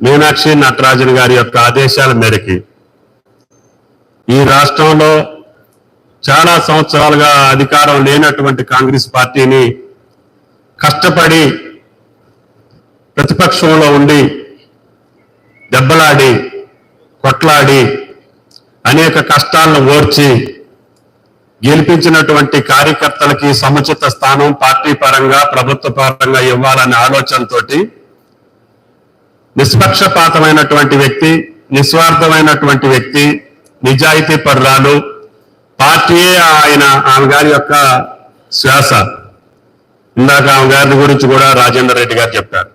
మీనాక్షి నటరాజన్ గారి యొక్క ఆదేశాల మేరకి ఈ రాష్ట్రంలో చాలా సంవత్సరాలుగా అధికారం లేనటువంటి కాంగ్రెస్ పార్టీని కష్టపడి ప్రతిపక్షంలో ఉండి దెబ్బలాడి కొట్లాడి అనేక కష్టాలను ఓర్చి గెలిపించినటువంటి కార్యకర్తలకి సముచిత స్థానం పార్టీ పరంగా ప్రభుత్వ పరంగా ఇవ్వాలనే ఆలోచనతోటి నిష్పక్షపాతమైనటువంటి వ్యక్తి నిస్వార్థమైనటువంటి వ్యక్తి నిజాయితీ పరురాలు పార్టీయే ఆయన ఆమె గారి యొక్క శ్వాస. ఇందాక ఆమె గారి గురించి కూడా రాజేందర్ రెడ్డి గారు చెప్పారు.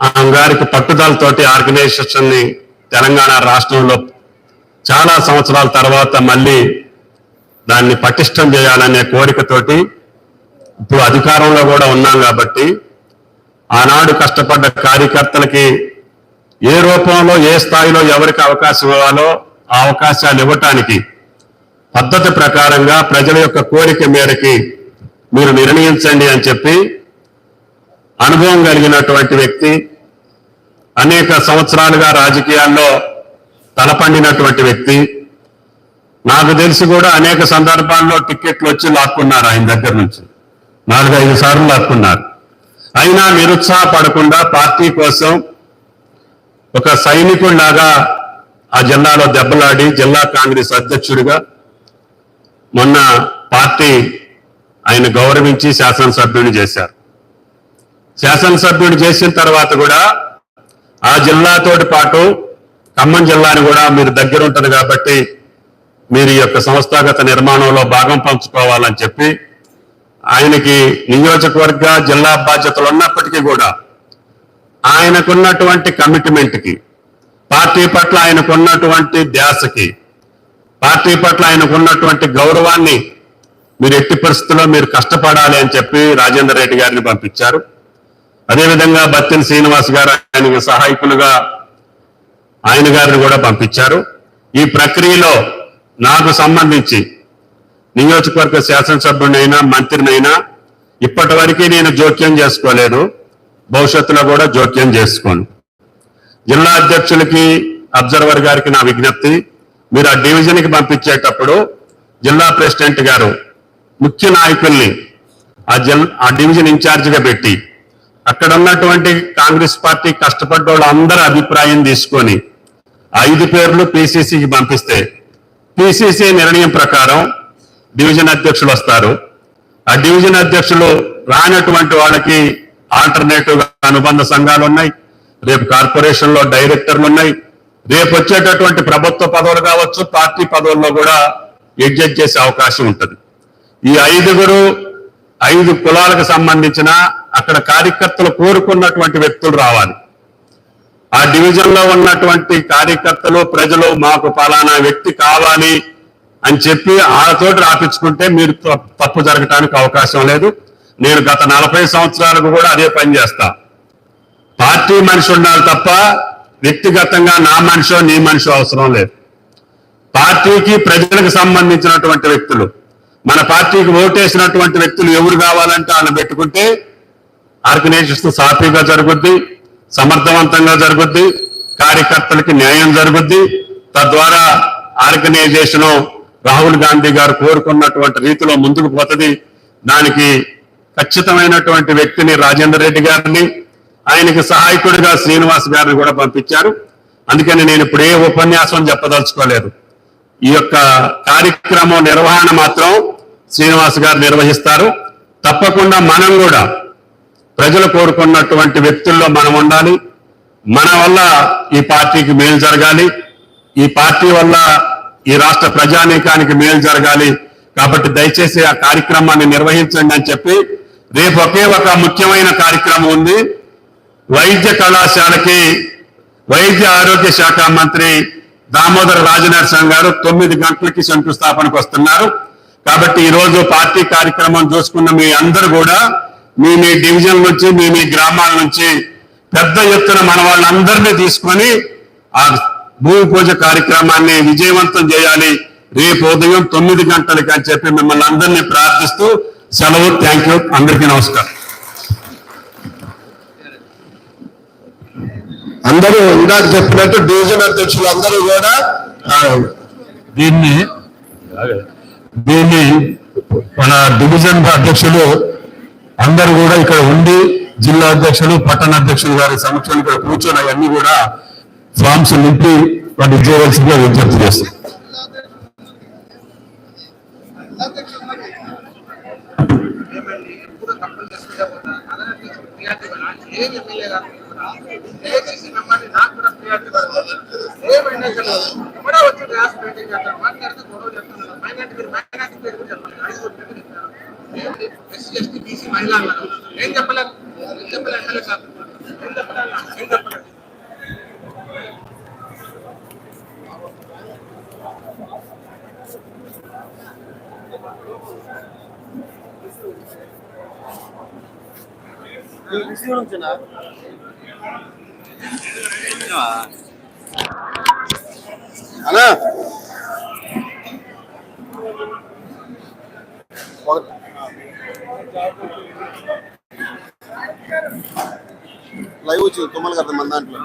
ఆమె గారికి పట్టుదలతోటి ఆర్గనైజేషన్ని తెలంగాణ రాష్ట్రంలో చాలా సంవత్సరాల తర్వాత మళ్ళీ దాన్ని పటిష్టం చేయాలనే కోరికతోటి ఇప్పుడు అధికారంలో కూడా ఉన్నాం కాబట్టి ఆనాడు కష్టపడ్డ కార్యకర్తలకి ఏ రూపంలో ఏ స్థాయిలో ఎవరికి అవకాశం ఇవ్వాలో ఆ అవకాశాలు ఇవ్వటానికి పద్ధతి ప్రకారంగా ప్రజల యొక్క కోరిక మేరకి మీరు నిర్ణయించండి అని చెప్పి అనుభవం కలిగినటువంటి వ్యక్తి అనేక సంవత్సరాలుగా రాజకీయాల్లో తలపండినటువంటి వ్యక్తి నాకు తెలిసి కూడా అనేక సందర్భాల్లో టిక్కెట్లు వచ్చి లాక్కున్నారు ఆయన దగ్గర నుంచి. నాలుగైదు సార్లు లాక్కున్నారు. అయినా నిరుత్సాహపడకుండా పార్టీ కోసం ఒక సైనికుడిలాగా ఆ జిల్లాలో దెబ్బలాడి జిల్లా కాంగ్రెస్ అధ్యక్షుడిగా మొన్న పార్టీ ఆయన గౌరవించి శాసనసభ్యుని చేశారు. శాసనసభ్యుడు చేసిన తర్వాత కూడా ఆ జిల్లాతోటి పాటు ఖమ్మం జిల్లాని కూడా మీరు దగ్గర ఉంటుంది కాబట్టి మీరు ఈ యొక్క సంస్థాగత నిర్మాణంలో భాగం పంచుకోవాలని చెప్పి ఆయనకి నియోజకవర్గ జిల్లా బాధ్యతలు ఉన్నప్పటికీ కూడా ఆయనకున్నటువంటి కమిట్మెంట్కి పార్టీ పట్ల ఆయనకున్నటువంటి ధ్యాసకి పార్టీ పట్ల ఆయనకున్నటువంటి గౌరవాన్ని మీరు ఎట్టి పరిస్థితుల్లో మీరు కష్టపడాలి అని చెప్పి రాజేందర్ రెడ్డి గారిని పంపించారు. అదేవిధంగా బత్తిన శ్రీనివాస్ గారు ఆయనకి సహాయకులుగా ఆయన గారిని కూడా పంపించారు. ఈ ప్రక్రియలో నాకు సంబంధించి నియోజకవర్గ శాసనసభ్యునైనా మంత్రినైనా ఇప్పటి వరకు నేను జోక్యం చేసుకోలేదు. భవిష్యత్తులో కూడా జోక్యం చేసుకోను. జిల్లా అధ్యక్షులకి అబ్జర్వర్ గారికి నా విజ్ఞప్తి మీరు ఆ డివిజన్కి పంపించేటప్పుడు జిల్లా ప్రెసిడెంట్ గారు ముఖ్య నాయకుల్ని ఆ జిల్ ఆ డివిజన్ ఇన్ఛార్జిగా పెట్టి అక్కడ ఉన్నటువంటి కాంగ్రెస్ పార్టీ కష్టపడ్డ వాళ్ళందరి అభిప్రాయం తీసుకొని ఐదు పేర్లు పిసిసికి పంపిస్తే పిసిసి నిర్ణయం ప్రకారం డివిజన్ అధ్యక్షులు వస్తారు. ఆ డివిజన్ అధ్యక్షులు రానటువంటి వాళ్ళకి ఆల్టర్నేటివ్ అనుబంధ సంఘాలు ఉన్నాయి. రేపు కార్పొరేషన్లో డైరెక్టర్లు ఉన్నాయి. రేపు వచ్చేటటువంటి ప్రభుత్వ పదవులు కావచ్చు పార్టీ పదవుల్లో కూడా అడ్జస్ట్ చేసే అవకాశం ఉంటుంది. ఈ ఐదుగురు ఐదు కులాలకు సంబంధించిన అక్కడ కార్యకర్తలు కోరుకున్నటువంటి వ్యక్తులు రావాలి. ఆ డివిజన్లో ఉన్నటువంటి కార్యకర్తలు ప్రజలు మాకు పలానా వ్యక్తి కావాలి అని చెప్పి వాళ్ళతోటి రాపించుకుంటే మీరు తప్పు జరగటానికి అవకాశం లేదు. నేను గత నలభై సంవత్సరాలకు కూడా అదే పని చేస్తా. పార్టీ మనిషి ఉండాలి తప్ప వ్యక్తిగతంగా నా మనిషో నీ మనిషో అవసరం లేదు. పార్టీకి ప్రజలకు సంబంధించినటువంటి వ్యక్తులు మన పార్టీకి ఓటేసినటువంటి వ్యక్తులు ఎవరు కావాలంటే వాళ్ళని పెట్టుకుంటే ఆర్గనైజేషన్ సాఫీగా జరుగుద్ది సమర్థవంతంగా జరుగుద్ది కార్యకర్తలకి న్యాయం జరుగుద్ది. తద్వారా ఆర్గనైజేషన్ రాహుల్ గాంధీ గారు కోరుకున్నటువంటి రీతిలో ముందుకు పోతుంది. దానికి ఖచ్చితమైనటువంటి వ్యక్తిని రాజేందర్ రెడ్డి గారిని ఆయనకి సహాయకుడిగా శ్రీనివాస్ గారిని కూడా పంపించారు. అందుకని నేను ఇప్పుడు ఏ ఉపన్యాసం చెప్పదలుచుకోలేదు. ఈ యొక్క కార్యక్రమం నిర్వహణ మాత్రం శ్రీనివాస్ గారు నిర్వహిస్తారు. తప్పకుండా మనం కూడా ప్రజలు కోరుకున్నటువంటి వ్యక్తుల్లో మనం ఉండాలి. మన వల్ల ఈ పార్టీకి మేలు జరగాలి. ఈ పార్టీ వల్ల ఈ రాష్ట్ర ప్రజానీకానికి మేలు జరగాలి. కాబట్టి దయచేసి ఆ కార్యక్రమాన్ని నిర్వహించండి అని చెప్పి రేపు ఒకే ఒక ముఖ్యమైన కార్యక్రమం ఉంది. వైద్య కళాశాలకి వైద్య ఆరోగ్య శాఖ మంత్రి దామోదర రాజనరసింహ గారు తొమ్మిది గంటలకి శంకుస్థాపనకు వస్తున్నారు. కాబట్టి ఈ రోజు పార్టీ కార్యక్రమం చూసుకున్న మీ అందరూ కూడా మీ మీ డివిజన్ నుంచి మీ మీ గ్రామాల నుంచి పెద్ద ఎత్తున మన వాళ్ళందరినీ తీసుకొని ఆ భూమి పూజ కార్యక్రమాన్ని విజయవంతం చేయాలి. రేపు ఉదయం తొమ్మిది గంటలకి అని చెప్పి మిమ్మల్ని అందరినీ ప్రార్థిస్తూ సెలవు. Thank you. అందరికీ నమస్కారం. అందరూ ఇందాక చెప్పినట్టు డివిజన్ అధ్యక్షులు అందరూ కూడా దీన్ని దీన్ని మన డివిజన్ అధ్యక్షులు అందరూ కూడా ఇక్కడ ఉండి జిల్లా అధ్యక్షులు పట్టణ అధ్యక్షులు గారి సమక్షంలో ఇక్కడ కూర్చొని అవన్నీ కూడా ఫామ్స్ నింపి వాటిని చేయవలసిందిగా విజ్ఞప్తి చేస్తాం ఏం చెప్పలేదు ఏం చెప్పలేదు? ఎమ్మెల్యే సార్ ఏం చెప్పలేదు ఏం చెప్పలేదు అన్నా. లైవ్ వచ్చి తుమ్మల కదా మన దాంట్లో.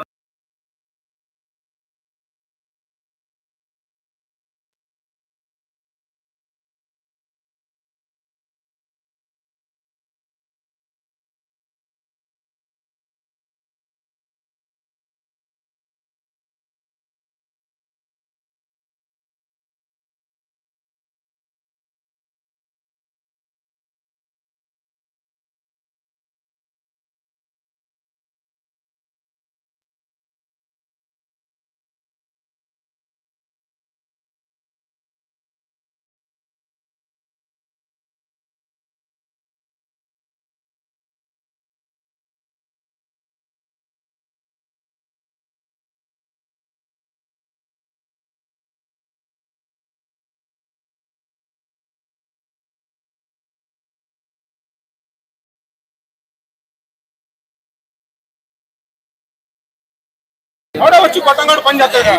ఎవడో వచ్చి కొట్టంగాడు పని చేస్తాడు.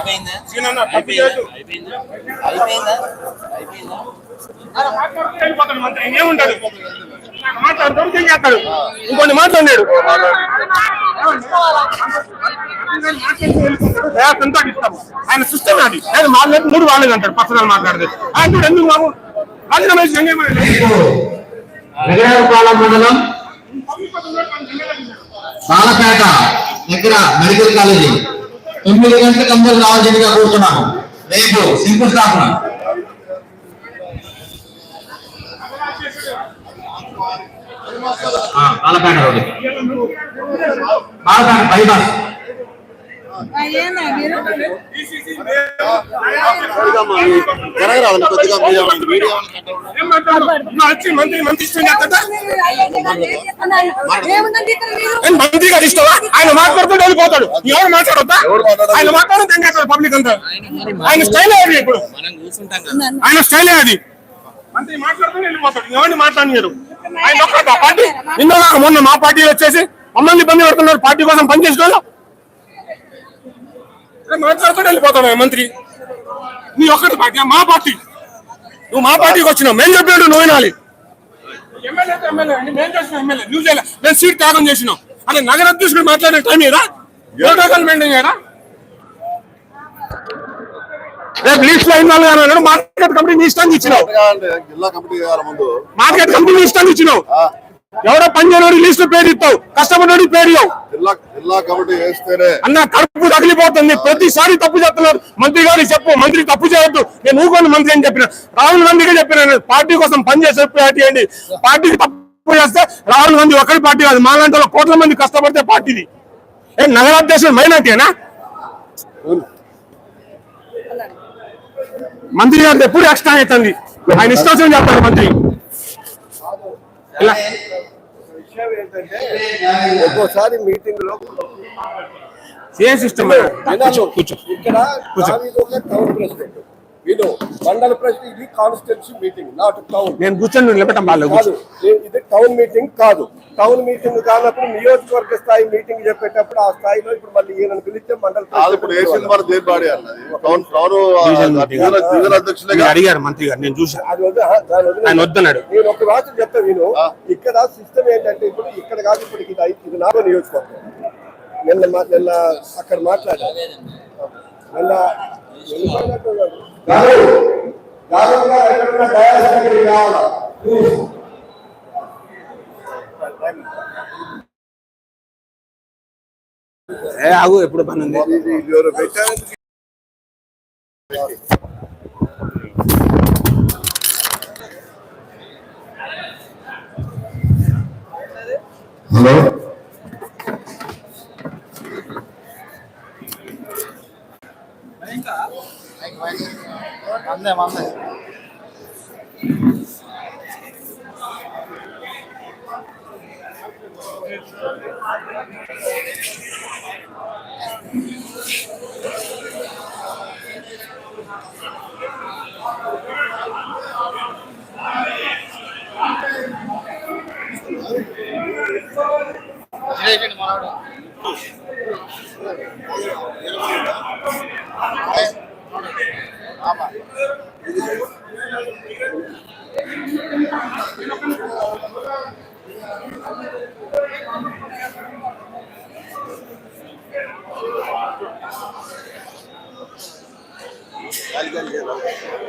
మంత్రి. ఏముంటాడు? మాట్లాడుతాడు ఏం చేస్తాడు. ఇంకొన్ని ఇస్తాము. ఆయన సిస్టమ్ అది. ఆయన మాట్లాడి మూడు వాళ్ళది అంటాడు పర్సనల్ మాట్లాడితే. ఆయన చూడు ఎందుకు బాబు? మండలం పాలపేట దగ్గర మెడికల్ కాలేజీ. తొమ్మిది గంటలకు అందరూ రావాల్సిందిగా కోరుతున్నాను రేపు శంకుస్థాపన ఆ, పాలపేట రోడ్డు పాలపేట బైపాస్. జరగరాదు కొద్దిగా మంత్రి గారు ఇష్టమా ఆయన మాట్లాడుతూ వెళ్ళిపోతాడు. ఎవరు? ఆయన మాట్లాడుతూ ఏం చేస్తాడు పబ్లిక్ అంతా? ఆయన స్టైల్ అది ఇప్పుడు. ఆయన స్టైల్ అది. మంత్రి మాట్లాడుతూ వెళ్ళిపోతాడు. ఎవరిని మాట్లాడినారు ఆయన ఒక్కట పార్టీ నిన్న మొన్న మా పార్టీ వచ్చేసి మమ్మల్ని ఇబ్బంది పెడుతున్నారు. పార్టీ కోసం పనిచేసుకోవాలి మాట్లాడుతూ వెళ్ళిపోతాడు ఆయన మంత్రి. నీ ఒక్కటి పార్టీ మా పార్టీ. నువ్వు మా పార్టీకి వచ్చినావు మేము చెప్పినట్టు నువ్వు వినాలి. ఎమ్మెల్యే మేము చేసిన ఎమ్మెల్యే. నువ్వు చేయలే మేము సీట్ త్యాగం చేసినాం. అదే నగర అధ్యక్షుడు మాట్లాడే టైం ఏదా ప్రోటోకాల్ మెయింటైన్ చేయరా? రేపు లీస్ట్లో మార్కెట్ కమిటీ నీ ఇచ్చినావు. జిల్లా కమిటీ గారి ముందు. మార్కెట్ కమిటీ నీ ఇష్టానికి ఇచ్చినావు. ఎవడో పని చేయనోడి లిస్ట్ పేరు ఇస్తావు కష్టపడి పేరు ఇవ్వవు జిల్లా జిల్లా కమిటీ వేస్తేనే అన్న కడుపు తగిలిపోతుంది. ప్రతిసారి తప్పు చేస్తున్నారు. మంత్రి గారికి చెప్పు. మంత్రి తప్పు చేయొద్దు. నేను ఊకొని మంత్రి అని చెప్పిన. రాహుల్ గాంధీగా చెప్పిన పార్టీ కోసం పనిచేసే పార్టీ అండి. పార్టీకి తప్పు చేస్తే రాహుల్ గాంధీ ఒక్కడి పార్టీ కాదు. మాలాంటి కోట్ల మంది కష్టపడితే పార్టీది. ఏ నగరాధ్యక్షుడు మైనార్టీనా మంత్రి గారు ఎప్పుడు ఎక్స్ట్రా అవుతుంది? ఆయన ఇష్టం చెప్తారు మంత్రి. ఇలా ఒక్కోసారి మీటింగ్లో ఏ సిస్టమ్ కూర్చో కూర్చో ఇక్కడ దావీదు ఒక టౌన్ ప్రెసిడెంట్ విను మండల ప్రెసిడెంట్ ఇది కాన్స్టిట్యూన్సీ మీటింగ్ నాట్ టౌన్ నేను కూర్చొని నిలబెట్టం వాళ్ళు కాదు ఇది టౌన్ మీటింగ్ కాదు. టౌన్ మీటింగ్ కానప్పుడు నియోజకవర్గ స్థాయి మీటింగ్ చెప్పేటప్పుడు ఆ స్థాయిలో ఇప్పుడు మళ్ళీ ఈయన పిలిస్తే మండల అడిగారు మంత్రి గారు నేను చూసా అది వద్దు, ఆ, దాని వదిలేయ్. ఆయన వద్దన్నాడు. నేను ఒక వాచ్ చెప్తా విను. ఇక్కడ సిస్టమ్ ఏంటంటే ఇప్పుడు ఇక్కడ కాదు ఇప్పుడు ఇది ఇది నాలుగో నియోజకవర్గం. నిన్న మా- నిన్న అక్కడ మాట్లాడారు. నిన్న. గారు, గారు గారు ఎక్కడున్నా డయాస్ దగ్గరికి రావాలా ప్లీజ్ ఆగు ఎప్పుడు పని ఉంది? வந்தேன் வந்தேன் జిలేబీని మనవాడు Thank you. ఇది ఎవరు పెట్టారు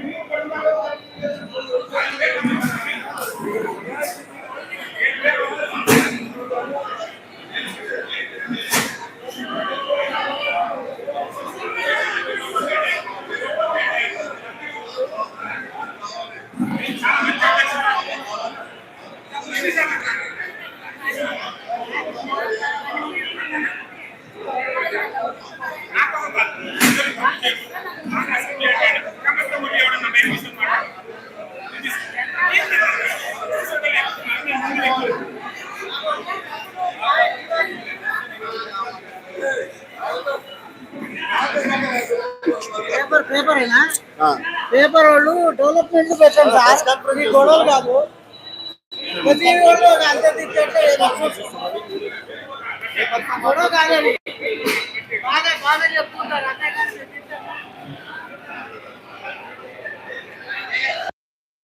పేపర్ అయినా? పేపర్ వాళ్ళు డెవలప్మెంట్ పెట్టండి సార్. గొడవలు కాదు. ప్రతి వాళ్ళు అంత. గొడవ కాదని బాగా బాగా చెప్పు